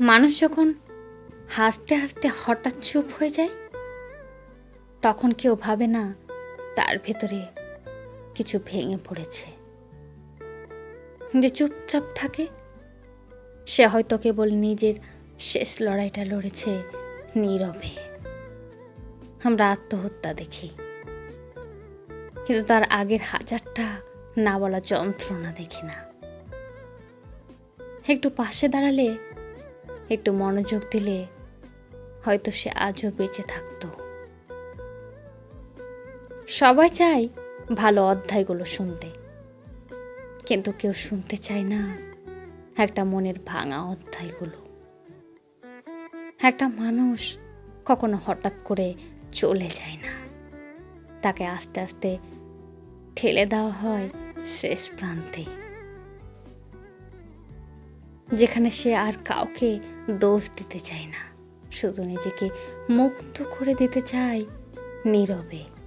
মানুষ যখন হাসতে হাসতে হঠাৎ চুপ হয়ে যায়, তখন কেউ ভাবে না তার ভেতরে কিছু ভেঙে পড়েছে। যে চুপচাপ থাকে, সে হয়তো কেবল নিজের শেষ লড়াইটা লড়েছে নীরবে। আমরা আত্মহত্যা দেখি। কিন্তু তার আগের হাজারটা না বলা যন্ত্রণা দেখি না। একটু পাশে দাঁড়ালে একটু মনোযোগ দিলে হয়তো সে আজও বেঁচে থাকতো। সবাই চায় ভালো অধ্যায়গুলো শুনতে। কিন্তু কেউ শুনতে চায় না একটা মনের ভাঙা অধ্যায়গুলো। একটা মানুষ কখনো হঠাৎ করে চলে যায় না। তাকে আস্তে আস্তে ঠেলে দেওয়া হয় শেষ প্রান্তে। যেখানে সে আর কাউকে দোষ দিতে চায় না। শুধু নিজেকে মুক্ত করে দিতে চায় নীরবে।